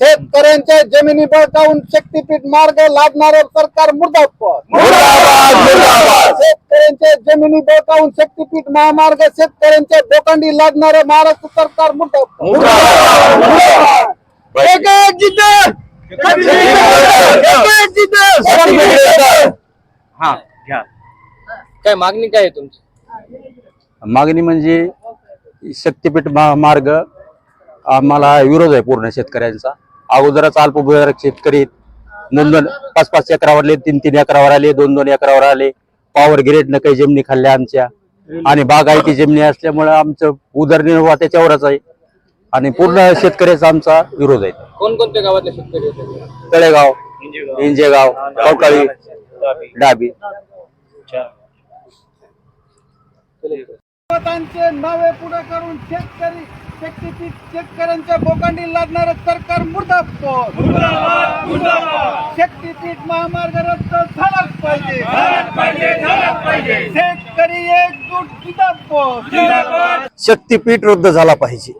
शेतकऱ्यांच्या जमिनी बळकावून शक्तीपीठ मार्ग लादणारं सरकार मुर्दाबाद. शेतकऱ्यांच्या जमिनी बळकावून शक्तीपीठ महामार्ग शेतकऱ्यांच्या डोकांडी लादणारं महाराष्ट्र सरकार मुर्दाबाद. एक एक जिद्द! एक एक जिद्द! हा घ्या. काय मागणी काय आहे तुमची? मागणी म्हणजे शक्तीपीठ मा- मार्ग आम्हाला विरोध आहे पूर्ण शेतकऱ्यांचा. अगोदरच अल्पभूधारक शेतकरी दोन दोन पाच पाच एकरावर आले तीन तीन एकरावर आले दोन दोन एकरावर आले. पॉवर ग्रेडनं काही जमिनी खाल्ल्या आमच्या. आणि बागायती जमिनी असल्यामुळे आमचं उदरनिर्वाह त्याच्यावरच आहे. आणि पूर्ण शेतकऱ्याचा आमचा विरोध आहे. कोणकोणत्या गावातले शेतकरी होते तळेगाव इंजेगाव. कवकाळी डाबी. मतांचे नावे पुढे करून शेतकरी शक्तीपीठ शेतकऱ्यांच्या बोकांडी लादणारं सरकार मुर्दाबाद. शक्तीपीठ महामार्ग रद्द झालाच पाहिजे. शेतकरी एकजूट जिंदाबाद. शक्तीपीठ रद्द झाला पाहिजे.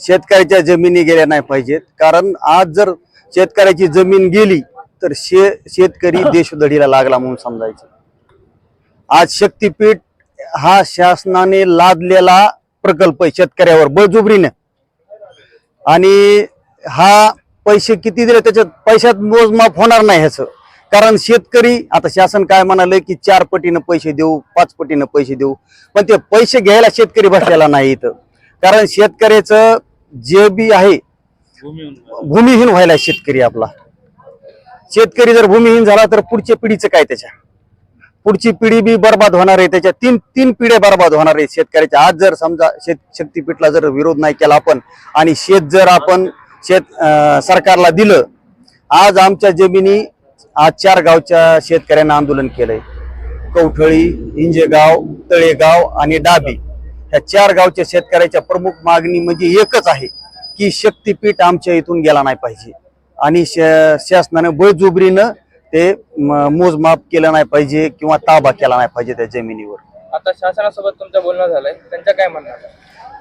शेतकऱ्याच्या जमिनी गेल्या नाही पाहिजेत. कारण आज जर शेतकऱ्याची जमीन गेली तर शे शेतकरी देशोधडीला लागला म्हणून समजायचं. आज शक्तीपीठ हा शासनाने लादलेला प्रकल्प आहे शेतकऱ्यावर बळजुबरीनं. आणि हा पैसे किती दिले त्याच्यात पैशात मोजमाप होणार नाही ह्याचं. कारण शेतकरी आता शासन काय म्हणाले की चार पटीनं पैसे देऊ पाच पटीनं पैसे देऊ पण ते पैसे घ्यायला शेतकरी बसलेला नाही इथं. कारण शेतकऱ्याचं जे बी आहे भूमिहीन व्हायला शेतकरी आपला. शेतकरी जर भूमिहीन झाला तर पुढच्या पिढीचं काय त्याच्या? पुढची पिढी बी बर्बाद होणार आहे. त्याच्या तीन तीन पिढ्या बर्बाद होणार आहे शेतकऱ्याच्या. आज जर समजा शेत शक्तीपीठला जर विरोध नाही केला आपण आणि शेत जर आपण शेत सरकारला दिलं आज आमच्या जमिनी आज चार गावच्या शेतकऱ्यांना आंदोलन केलंय. कवठळी इंजेगाव तळेगाव आणि डाबी. ह्या चार गावच्या शेतकऱ्याच्या प्रमुख मागणी म्हणजे एकच आहे की शक्तीपीठ आमच्या इथून गेला नाही पाहिजे. आणि श- शासनानं बळजुबरीनं ते मोजमाप केलं नाही पाहिजे किंवा ताबा केला नाही पाहिजे त्या जमिनीवर. आता शासनासोबत तुमचं बोलणं झालंय. त्यांच्या काय म्हणणं आहे?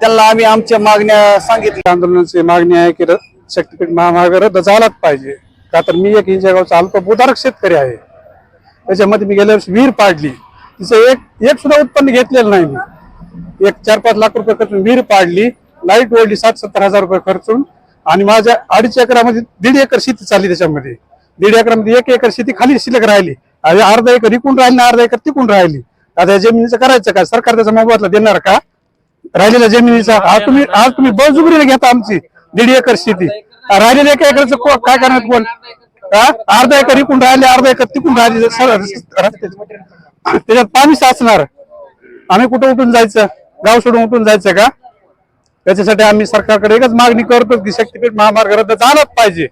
त्यांना आम्ही आमच्या मागण्या सांगितल्या. आंदोलनाची मागणी आहे की र- शक्तीपीठ महामार्ग रद्द झालाच पाहिजे. का तर मी एक इंजेगावचा अल्पभूधारक शेतकरी आहे. त्याच्यामध्ये मी गेल्या वर्षी विहीर पाडली. तिचं एक एक सुद्धा उत्पन्न घेतलेलं नाही मी. एक चार पाच लाख रुपये खर्चून विहीर पाडली. लाइट ओढली सात सत्तर हजार रुपये खर्चून. आणि माझ्या अडीच एकरामध्ये दीड एकर शेती चालली त्याच्यामध्ये. दीड एकरामध्ये एक एकर शेती खाली शिल्लक राहिली. अर्धा एकर इकून राहिली ना अर्धा एकर तिकून राहिली. आता या जमिनीचं करायचं का? सरकार त्याचा मोबदला देणार का? राहिलेल्या जमिनीचा आज तुम्ही आज तुम्ही बळजुबरीने घेता आमची दीड एकर शेती. राहिलेल्या एका एकरचं काय करणार कोण? अर्धा एकर इकून राहिले अर्धा एकर तिकून राहिले त्याच्यात पाणी साचणार. आम्ही कुठं उठून जायचं? गाव सोडून उठून जायचं का? त्याच्यासाठी आम्ही सरकारकडे एकच मागणी करतो की शक्तीपीठ महामार्ग रद्द झालाच पाहिजे.